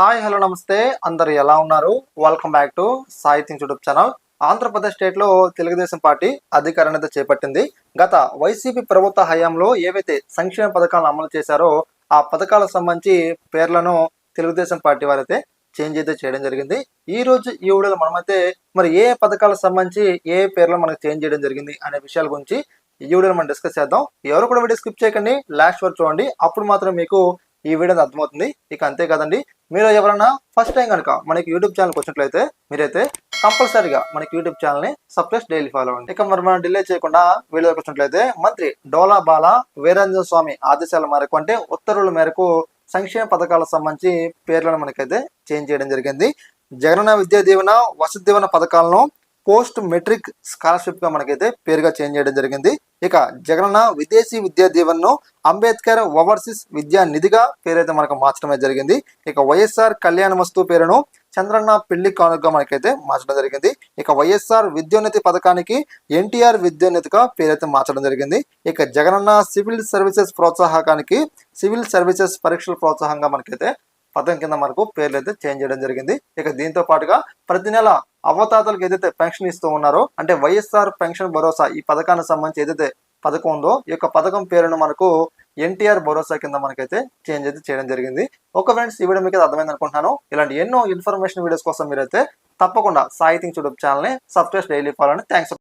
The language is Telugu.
హాయ్ హలో నమస్తే. అందరు ఎలా ఉన్నారు? Welcome back to Sahityam YouTube channel Andhra Pradesh స్టేట్లో తెలుగుదేశం పార్టీ అధికారాన్ని అయితే చేపట్టింది. గత వైసీపీ ప్రభుత్వ హయాంలో ఏవైతే సంక్షేమ పథకాలను అమలు చేశారో ఆ పథకాలకు సంబంధించి పేర్లను తెలుగుదేశం పార్టీ వారైతే చేంజ్ అయితే చేయడం జరిగింది. ఈ రోజు ఈ వీడియోలో మనమైతే మరి ఏ పథకాలకు సంబంధించి ఏ పేర్లు మనకు చేంజ్ చేయడం జరిగింది అనే విషయాల గురించి ఈ వీడియోలో మనం డిస్కస్ చేద్దాం. ఎవరు కూడా వీడియో స్కిప్ చేయకండి లాస్ట్ వరకు చూడండి. అప్పుడు మాత్రం మీకు ఈ వీడియో అర్థమవుతుంది. ఇక అంతే కదండి. మీరు ఎవరైనా ఫస్ట్ టైం కనుక మనకి యూట్యూబ్ ఛానల్కి వచ్చినట్లయితే మీరైతే కంపల్సరీగా మనకి యూట్యూబ్ ఛానల్ని సబ్స్క్రైబ్ డైలీ ఫాలో అవ్వండి ఇక మరి మనం డిలే చేయకుండా వీడియోకి వచ్చినట్లయితే మంత్రి డోలా బాల వీరాంజన స్వామి ఆదేశాల మేరకు అంటే ఉత్తర్వుల మేరకు సంక్షేమ పథకాలకు సంబంధించి పేర్లను మనకైతే చేంజ్ చేయడం జరిగింది. జగనన్న విద్యా దీవెన వసతి దీవెన పథకాలను పోస్ట్ మెట్రిక్ స్కాలర్షిప్గా మనకైతే పేరుగా చేంజ్ చేయడం జరిగింది. ఇక జగనన్న విదేశీ విద్యా దీవెనను అంబేద్కర్ ఓవర్సీస్ విద్యా నిధిగా పేరైతే మనకు మార్చడమే జరిగింది. ఇక వైఎస్ఆర్ కళ్యాణ వస్తు పేరును చంద్రన్న పెళ్ళి కానుకగా మనకైతే మార్చడం జరిగింది. ఇక వైఎస్ఆర్ విద్యోన్నతి పథకానికి ఎన్టీఆర్ విద్యోన్నతిగా పేరైతే మార్చడం జరిగింది. ఇక జగనన్న సివిల్ సర్వీసెస్ ప్రోత్సాహకానికి సివిల్ సర్వీసెస్ పరీక్షల ప్రోత్సాహంగా మనకైతే పథకం కింద మనకు పేర్లు అయితే చేంజ్ చేయడం జరిగింది. ఇక దీంతో పాటుగా ప్రతి నెల అవతాతలకు ఏదైతే పెన్షన్ ఇస్తూ ఉన్నారో అంటే వైఎస్ఆర్ పెన్షన్ భరోసా ఈ పథకానికి సంబంధించి ఏదైతే పథకం ఉందో ఈ యొక్క పథకం పేరును మనకు ఎన్టీఆర్ భరోసా కింద మనకైతే చేంజ్ అయితే చేయడం జరిగింది. ఒక ఫ్రెండ్స్ ఈ వీడియో మీకు అర్థమైంది అనుకుంటున్నాను. ఇలాంటి ఎన్నో ఇన్ఫర్మేషన్ వీడియోస్ కోసం మీరైతే తప్పకుండా సాయి థింగ్స్ యూట్యూబ్ ఛానల్ని సబ్స్క్రైబ్ డైలీ ఫాలో అని థ్యాంక్స్